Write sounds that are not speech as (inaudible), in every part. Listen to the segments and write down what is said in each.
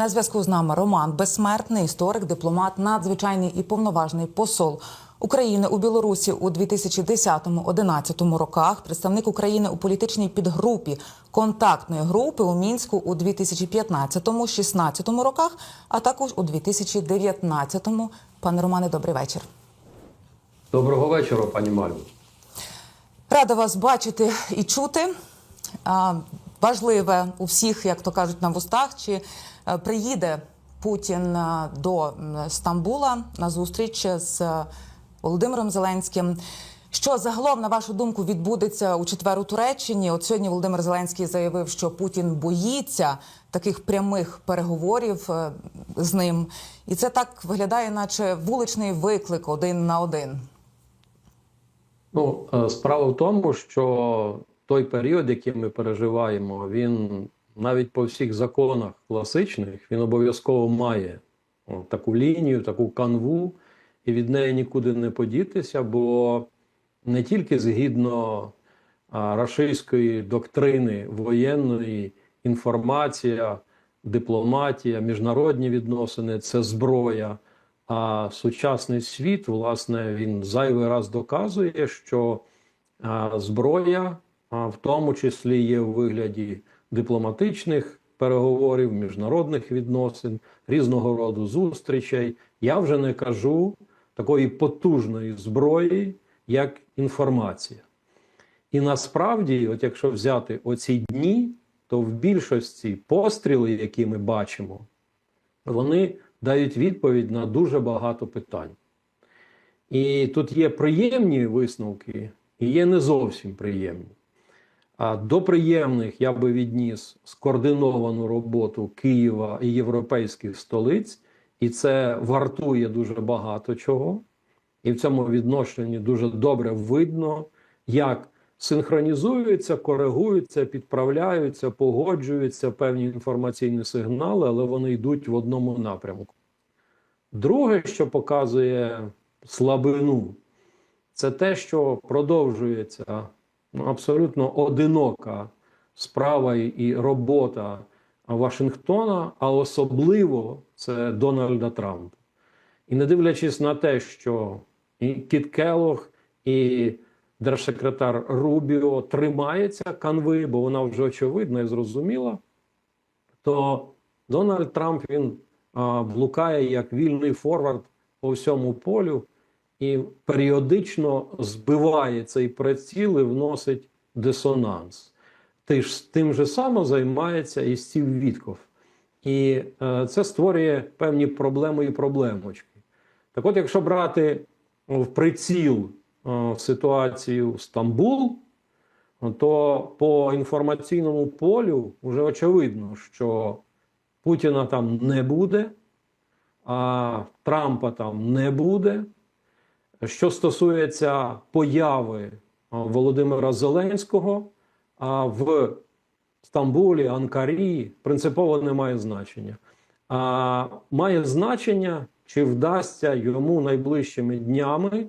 На зв'язку з нами Роман Безсмертний, історик, дипломат, надзвичайний і повноважний посол України у Білорусі у 2010-2011 роках, представник України у політичній підгрупі контактної групи у мінську у 2015-16 роках, а також у 2019-му. Пане Романе, добрий вечір. Доброго вечора, пані Мальві. Рада вас бачити і чути. Важливе у всіх, як то кажуть, на вустах, чи е, приїде Путін е, до Стамбула на зустріч з е, Володимиром Зеленським. Що загалом, на вашу думку, відбудеться у четвер у Туреччині? От сьогодні Володимир Зеленський заявив, що Путін боїться таких прямих переговорів з ним, і це так виглядає, наче вуличний виклик один на один. Ну, справа в тому, що той період, який ми переживаємо, він навіть по всіх законах класичних він обов'язково має таку лінію, таку канву, і від неї нікуди не подітися, бо не тільки згідно рашистської доктрини воєнної інформація, дипломатія, міжнародні відносини це зброя. А сучасний світ, власне, він зайвий раз доказує, що зброя, в тому числі є у вигляді дипломатичних переговорів, міжнародних відносин, різного роду зустрічей. Я вже не кажу такої потужної зброї, як інформація. І насправді, от якщо взяти оці дні, то в більшості постріли, які ми бачимо, вони дають відповідь на дуже багато питань. І тут є приємні висновки, і є не зовсім приємні. До приємних я би відніс скоординовану роботу Києва і європейських столиць, і це вартує дуже багато чого. І в цьому відношенні дуже добре видно, як синхронізуються, коригуються, підправляються, погоджуються певні інформаційні сигнали, але вони йдуть в одному напрямку. Друге, що показує слабину, це те, що продовжується абсолютно одинока справа і робота Вашингтона, а особливо це Дональда Трампа. І не дивлячись на те, що і Кіт Келлог, і держсекретар Рубіо тримається канви, бо вона вже очевидна і зрозуміла, то Дональд Трамп він а, блукає як вільний форвард по всьому полю і періодично збиває цей приціл і вносить дисонанс. Тим же само займається і Стів Вітков. І е, це створює певні проблеми і проблемочки. Так от, якщо брати в приціл е, ситуацію Стамбул, то по інформаційному полю вже очевидно, що Путіна там не буде, а Трампа там не буде. Що стосується появи е, Володимира Зеленського, в Стамбулі, Анкарі принципово не має значення. А має значення, чи вдасться йому найближчими днями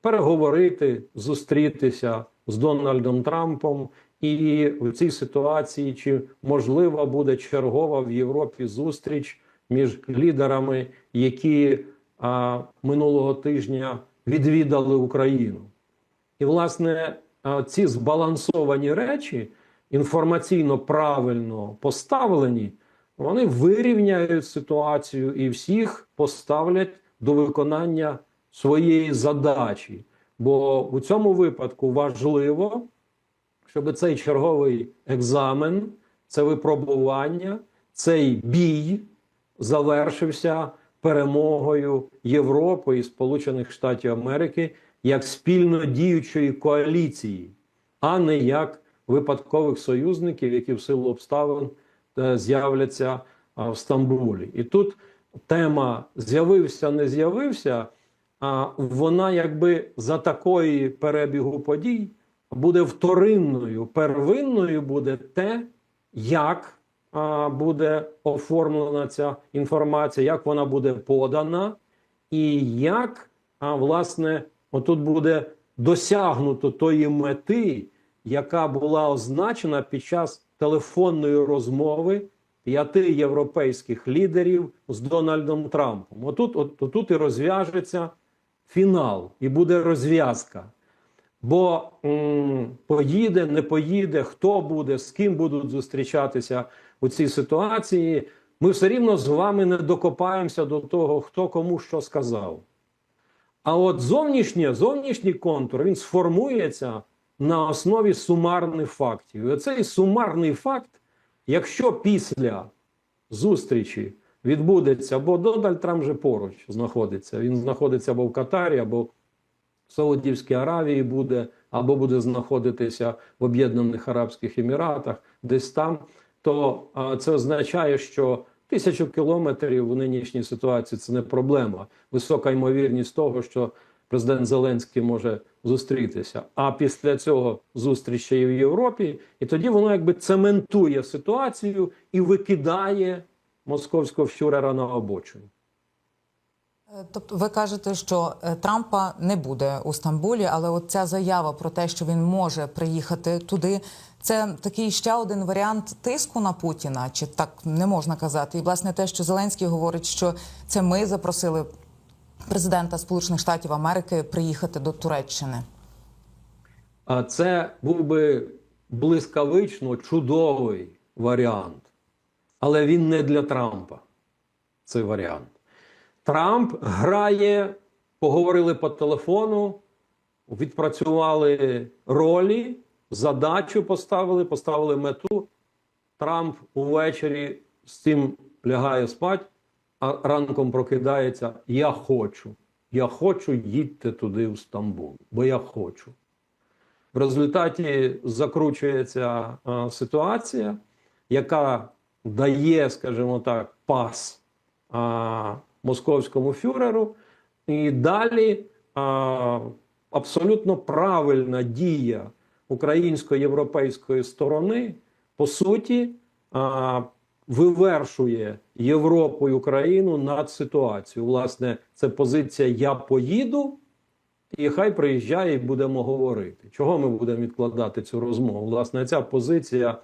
переговорити, зустрітися з Дональдом Трампом, і в цій ситуації чи можлива буде чергова в Європі зустріч між лідерами, які а, минулого тижня відвідали Україну. І, власне, ці збалансовані речі інформаційно правильно поставлені, вони вирівняють ситуацію і всіх поставлять до виконання своєї задачі. Бо у цьому випадку важливо, щоб цей черговий екзамен, це випробування, цей бій завершився перемогою Європи і Сполучених Штатів Америки як спільно діючої коаліції, а не як випадкових союзників, які в силу обставин е, з'являться в Стамбулі. І тут тема з'явився, не з'явився, а вона якби за такої перебігу подій буде вторинною, первинною буде те, як буде оформлена ця інформація, як вона буде подана, і як, власне, отут буде досягнуто тої мети, яка була означена під час телефонної розмови п'яти європейських лідерів з Дональдом Трампом. Отут, от, отут і розв'яжеться фінал, і буде розв'язка. Бо м, поїде, не поїде, хто буде, з ким будуть зустрічатися у цій ситуації. Ми все рівно з вами не докопаємося до того, хто кому що сказав. А от зовнішнє, зовнішній контур він сформується на основі сумарних фактів. І оцей сумарний факт, якщо після зустрічі відбудеться, бо Дональд Трамп же поруч знаходиться. Він знаходиться або в Катарі, або в Саудівській Аравії буде, або буде знаходитися в Об'єднаних Арабських Еміратах, десь там, то це означає, що тисячу кілометрів у нинішній ситуації це не проблема. Висока ймовірність того, що президент Зеленський може зустрітися. А після цього зустріч ще й в Європі, і тоді воно якби цементує ситуацію і викидає московського фюрера на обочину. Е, Тобто, ви кажете, що е, Трампа не буде у Стамбулі, але от ця заява про те, що він може приїхати туди, це такий ще один варіант тиску на Путіна, чи так не можна казати? І власне те, що Зеленський говорить, що це ми запросили президента Сполучених Штатів Америки приїхати до Туреччини. А це був би блискавично чудовий варіант. Але він не для Трампа. Цей варіант. Трамп грає, поговорили по телефону, відпрацювали ролі, задачу поставили, поставили мету. Трамп увечері з цим лягає спать, а ранком прокидається: Я хочу. Я хочу їдьте туди, в Стамбул, бо я хочу. В результаті закручується а, ситуація, яка дає, скажімо так, пас а, московському фюреру, і далі а, абсолютно правильна дія українсько-європейської сторони, по суті, а, вивершує Європу і Україну над ситуацією. Власне, це позиція Я поїду. І хай приїжджає і будемо говорити. Чого ми будемо відкладати цю розмову? Власне, ця позиція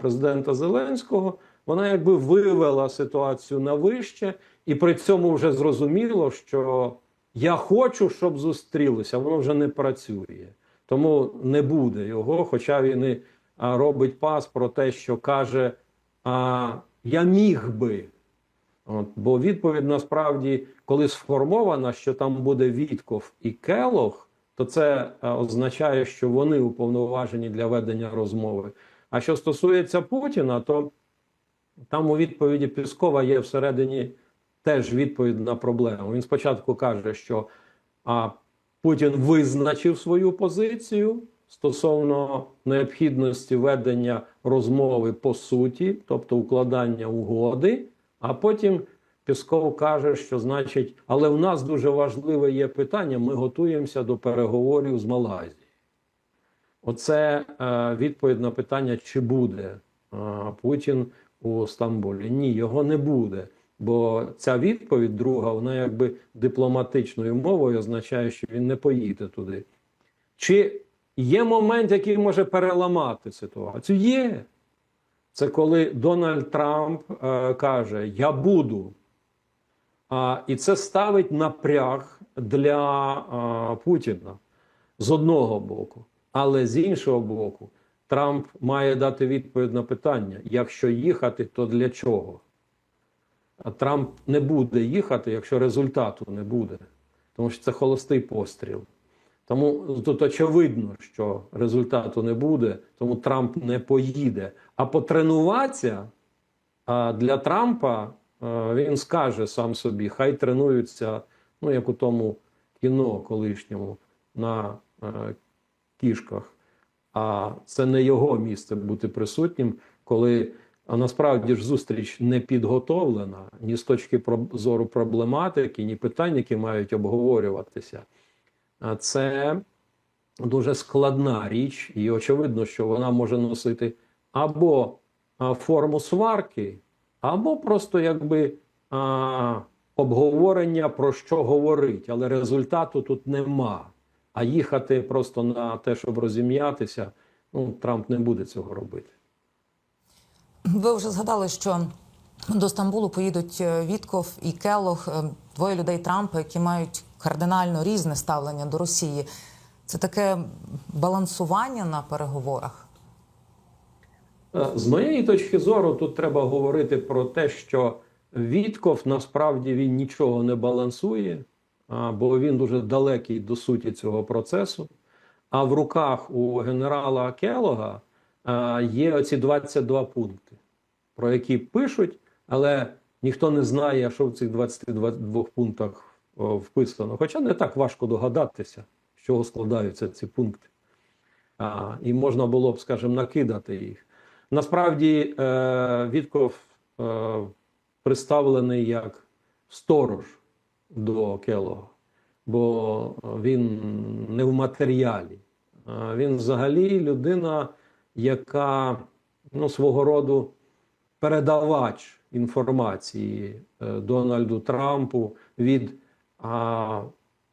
президента Зеленського вона якби вивела ситуацію на вище, і при цьому вже зрозуміло, що я хочу, щоб зустрілися, воно вже не працює. Тому не буде його, хоча він і робить пас про те, що каже: а, Я міг би. От, бо відповідь насправді, коли сформована, що там буде Вітков і Келох, то це е, означає, що вони уповноважені для ведення розмови. А що стосується Путіна, то там у відповіді Піскова є всередині теж відповідь на проблему. Він спочатку каже, що а, Путін визначив свою позицію стосовно необхідності ведення розмови по суті, тобто укладання угоди. А потім Пісков каже, що значить, але в нас дуже важливе є питання. Ми готуємося до переговорів з Малайзією. Оце е, відповідь на питання, чи буде е, Путін у Стамбулі. Ні, його не буде. Бо ця відповідь, друга, вона якби дипломатичною мовою означає, що він не поїде туди. Чи є момент, який може переламати ситуацію? Є. Це коли Дональд Трамп е, каже: Я буду. А, і це ставить напряг для а, Путіна з одного боку. Але з іншого боку, Трамп має дати відповідь на питання: якщо їхати, то для чого? Трамп не буде їхати, якщо результату не буде. Тому що це холостий постріл. Тому тут очевидно, що результату не буде, тому Трамп не поїде. А потренуватися для Трампа він скаже сам собі: хай тренуються, ну як у тому кіно колишньому на е, кішках. А це не його місце бути присутнім, коли а насправді ж зустріч не підготовлена ні з точки зору проблематики, ні питань, які мають обговорюватися. А це дуже складна річ, і очевидно, що вона може носити або форму сварки, або просто якби а, обговорення про що говорить, але результату тут нема. А їхати просто на те, щоб розім'ятися, ну Трамп не буде цього робити. Ви вже згадали, що до Стамбулу поїдуть е, Вітков і Келох, е, двоє людей Трампа, які мають кардинально різне ставлення до Росії. Це таке балансування на переговорах. Е, З моєї точки зору, тут треба говорити про те, що Вітков насправді він нічого не балансує, бо він дуже далекий до суті цього процесу. А в руках у генерала Келога є оці 22 пункти, про які пишуть, але ніхто не знає, що в цих 22 пунктах вписано. Хоча не так важко догадатися, з чого складаються ці пункти. А, і можна було б, скажімо, накидати їх. Насправді, е, Вітков е, представлений як сторож до Келога, бо він не в матеріалі. Він взагалі людина, яка ну, свого роду передавач інформації е, Дональду Трампу від а,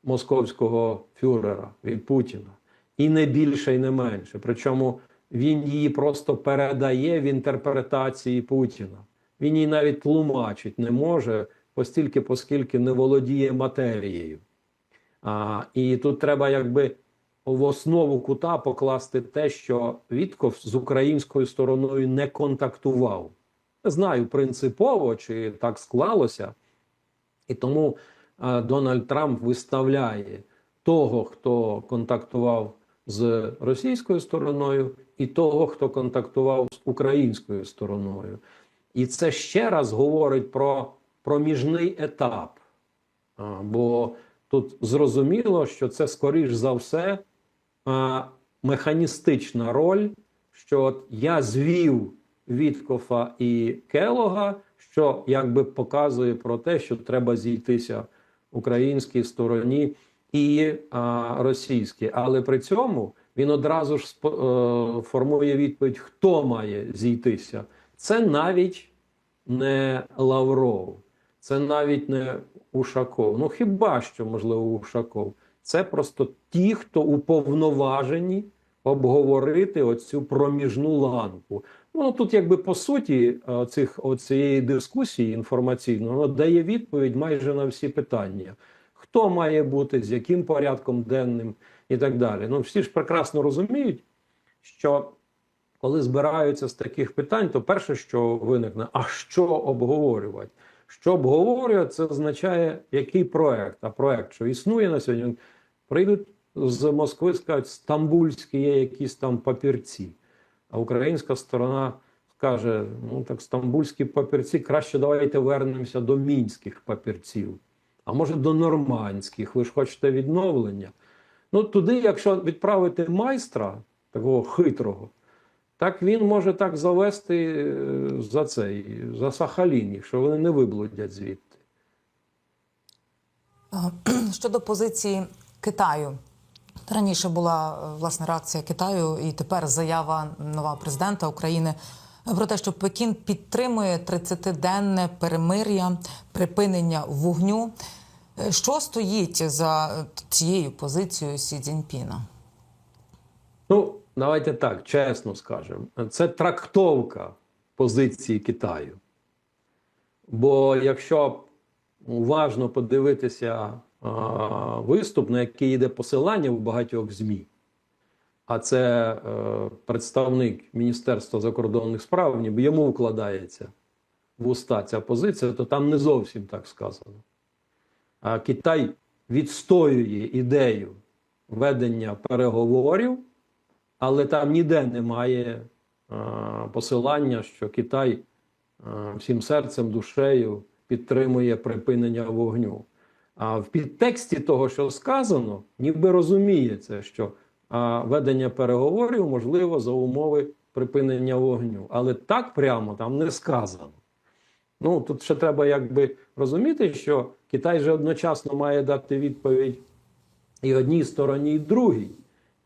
московського фюрера, від Путіна. І не більше, і не менше. Причому він її просто передає в інтерпретації Путіна. Він її навіть тлумачить не може, постільки, оскільки не володіє матерією. А, і тут треба якби в основу кута покласти те, що Вітков з українською стороною не контактував. Знаю принципово, чи так склалося. І тому а, Дональд Трамп виставляє того, хто контактував з російською стороною, і того, хто контактував з українською стороною. І це ще раз говорить про проміжний етап. А, бо тут зрозуміло, що це скоріш за все а, механістична роль, що от я звів Віткофа і Келога, що якби показує про те, що треба зійтися українській стороні і а, російській. Але при цьому він одразу ж е, формує відповідь, хто має зійтися. Це навіть не Лавров, це навіть не Ушаков. Ну хіба що, можливо, Ушаков. Це просто ті, хто уповноважені обговорити оцю проміжну ланку. Ну тут, якби по суті, е, цих оцієї дискусії інформаційної воно дає відповідь майже на всі питання. Хто має бути, з яким порядком денним і так далі. Ну всі ж прекрасно розуміють, що коли збираються з таких питань, то перше, що виникне, а що обговорювати? Що обговорювати, це означає, який проект. А проект, що існує на сьогодні, прийдуть з Москви, скажуть, стамбульські є якісь там папірці. А українська сторона скаже: ну так, стамбульські папірці, краще давайте вернемося до мінських папірців, а може до нормандських. Ви ж хочете відновлення. Ну, туди, якщо відправити майстра, такого хитрого, так він може так завести е, за цей, за Сахалін, якщо вони не виблудять звідти. (clears throat) Щодо позиції Китаю. Раніше була е, власне реакція Китаю, і тепер заява нова президента України про те, що Пекін підтримує 30-денне перемир'я, припинення вогню. Е, Що стоїть за е, цією позицією Сі Цзіньпіна? Ну, давайте так, чесно скажемо. Це трактовка позиції Китаю. Бо якщо уважно подивитися виступ, на який йде посилання в багатьох ЗМІ, а це е, представник Міністерства закордонних справ, ніби йому вкладається в уста ця позиція, то там не зовсім так сказано. А Китай відстоює ідею ведення переговорів, але там ніде немає а, посилання, що Китай а, всім серцем, душею підтримує припинення вогню. А в підтексті того, що сказано, ніби розуміється, що а, ведення переговорів можливо за умови припинення вогню. Але так прямо там не сказано. Ну тут ще треба якби розуміти, що Китай же одночасно має дати відповідь і одній стороні, і другій.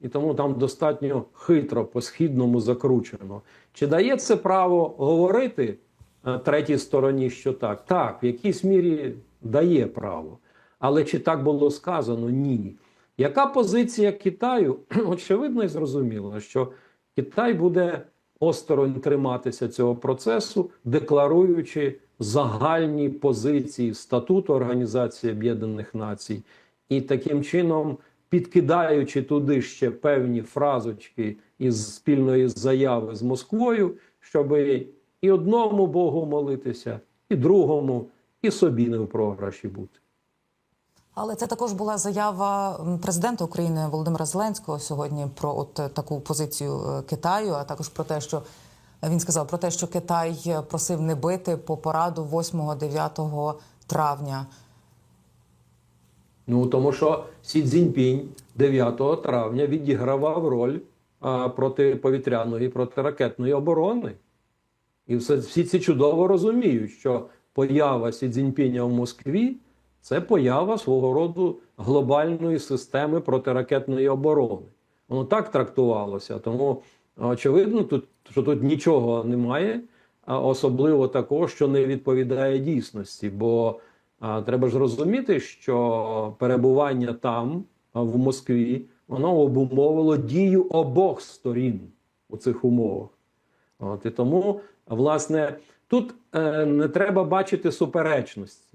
І тому там достатньо хитро по східному закручено. Чи дає це право говорити е, третій стороні, що так? Так, в якійсь мірі дає право. Але чи так було сказано? Ні. Яка позиція Китаю? (clears throat) Очевидно і зрозуміло, що Китай буде осторонь триматися цього процесу, декларуючи загальні позиції статуту Організації Об'єднаних Націй, і таким чином підкидаючи туди ще певні фразочки із спільної заяви з Москвою, щоб і одному Богу молитися, і другому, і собі не в програші бути. Але це також була заява президента України Володимира Зеленського сьогодні про от е, таку позицію е, Китаю, а також про те, що він сказав про те, що Китай е, просив не бити по пораду 8-9 травня. Ну тому що Сі Цзіньпінь 9 травня відігравав роль а, протиповітряної протиракетної оборони. І все, всі ці чудово розуміють, що поява Сі Цзіньпіня в Москві це поява свого роду глобальної системи протиракетної оборони. Воно так трактувалося. Тому очевидно, тут, що тут нічого немає, особливо такого, що не відповідає дійсності. Бо а, треба ж розуміти, що перебування там, в Москві, воно обумовило дію обох сторін у цих умовах. От, і тому, власне, тут е, не треба бачити суперечності.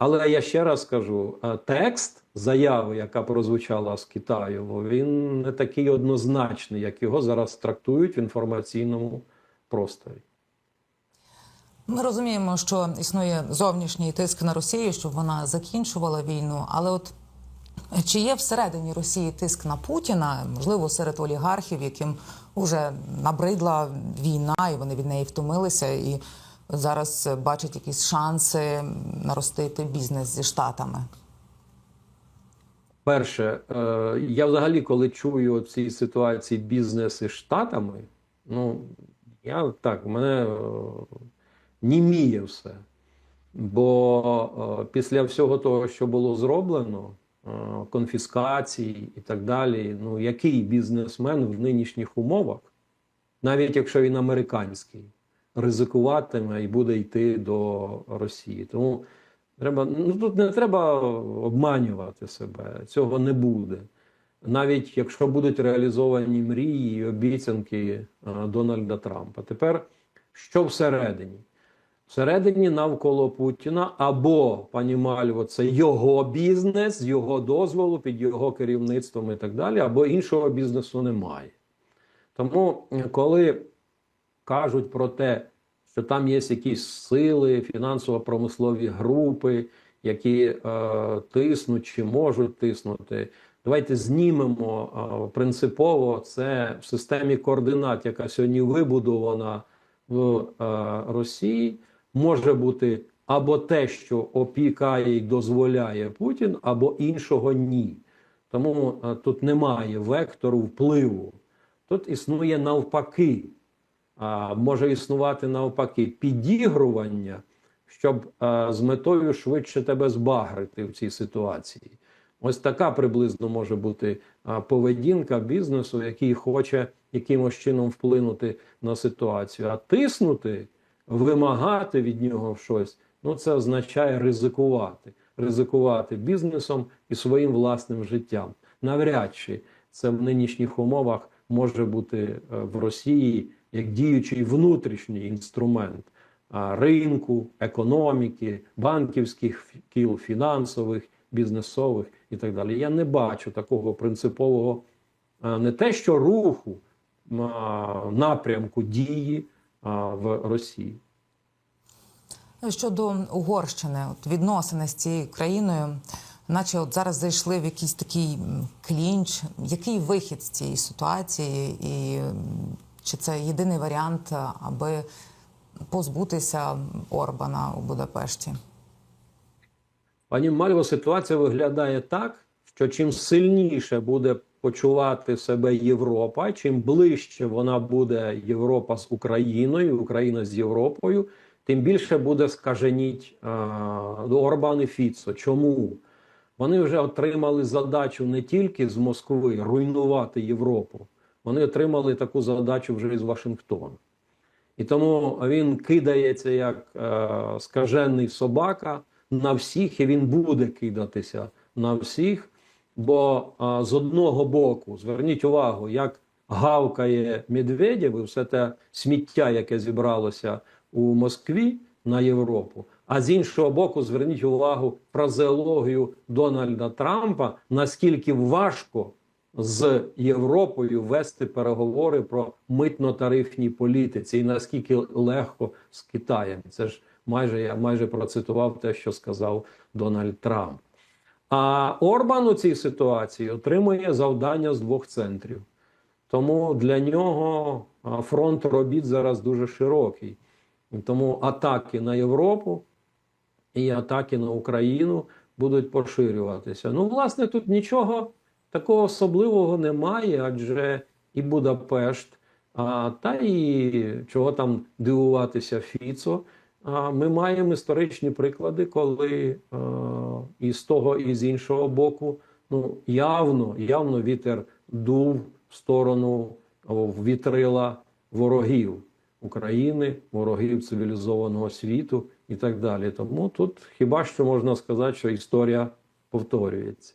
Але я ще раз скажу: е, текст заяви, яка прозвучала з Китаю, він не такий однозначний, як його зараз трактують в інформаційному просторі. Ми розуміємо, що існує зовнішній тиск на Росію, щоб вона закінчувала війну. Але от чи є всередині Росії тиск на Путіна, можливо, серед олігархів, яким вже набридла війна, і вони від неї втомилися, і зараз бачать якісь шанси наростити бізнес зі штатами? Перше, е, я взагалі, коли чую в цій ситуації бізнес із Штатами, ну я так, в мене е, німіє все. Бо е, після всього того, що було зроблено, конфіскації і так далі, ну який бізнесмен в нинішніх умовах, навіть якщо він американський, ризикуватиме і буде йти до Росії. Тому треба, ну тут не треба обманювати себе, цього не буде. Навіть якщо будуть реалізовані мрії і обіцянки е, Дональда Трампа. Тепер що всередині? Всередині навколо Путіна або пані Мальво, це його бізнес його дозволу, під його керівництвом і так далі, або іншого бізнесу немає. Тому, е, коли кажуть про те, що там є якісь сили, фінансово-промислові групи, які е, тиснуть чи можуть тиснути. Давайте знімемо е, принципово це в системі координат, яка сьогодні вибудована в е, Росії, може бути або те, що опікає і дозволяє Путін, або іншого ні. Тому е, тут немає вектору впливу. Тут існує навпаки а, може існувати навпаки підігрування, щоб з метою швидше тебе збагрити в цій ситуації. Ось така приблизно може бути поведінка бізнесу, який хоче якимось чином вплинути на ситуацію, а тиснути, вимагати від нього щось. Ну, це означає ризикувати, ризикувати бізнесом і своїм власним життям. Навряд чи це в нинішніх умовах може бути е, в Росії як діючий внутрішній інструмент ринку, економіки, банківських кіл, фінансових, бізнесових і так далі. Я не бачу такого принципового не те, що руху напрямку дії в Росії. Щодо Угорщини, от відносини з цією країною, наче от зараз зайшли в якийсь такий клінч. Який вихід з цієї ситуації, і чи це єдиний варіант, аби позбутися Орбана у Будапешті? Пані Мальво, ситуація виглядає так, що чим сильніше буде почувати себе Європа, чим ближче вона буде Європа з Україною, Україна з Європою, тим більше буде скаженіть е, Орбан і Фіцо. Чому? Вони вже отримали задачу не тільки з Москви руйнувати Європу, вони отримали таку задачу вже із Вашингтона. І тому він кидається як е, скажений собака на всіх, і він буде кидатися на всіх. Бо е, з одного боку, зверніть увагу, як гавкає Медведєв, і все те сміття, яке зібралося у Москві на Європу. А з іншого боку, зверніть увагу фразеологію Дональда Трампа, наскільки важко з Європою вести переговори про митно-тарифній політиці, і наскільки легко з Китаєм. Це ж майже я майже процитував те, що сказав Дональд Трамп. А Орбан у цій ситуації отримує завдання з двох центрів. Тому для нього фронт робіт зараз дуже широкий. Тому атаки на Європу і атаки на Україну будуть поширюватися. Ну, власне, тут нічого такого особливого немає, адже і Будапешт, а, та і чого там дивуватися Фіцо. А, ми маємо історичні приклади, коли а, і з того, і з іншого боку ну, явно, явно вітер дув в сторону в вітрила ворогів України, ворогів цивілізованого світу і так далі. Тому тут хіба що можна сказати, що історія повторюється.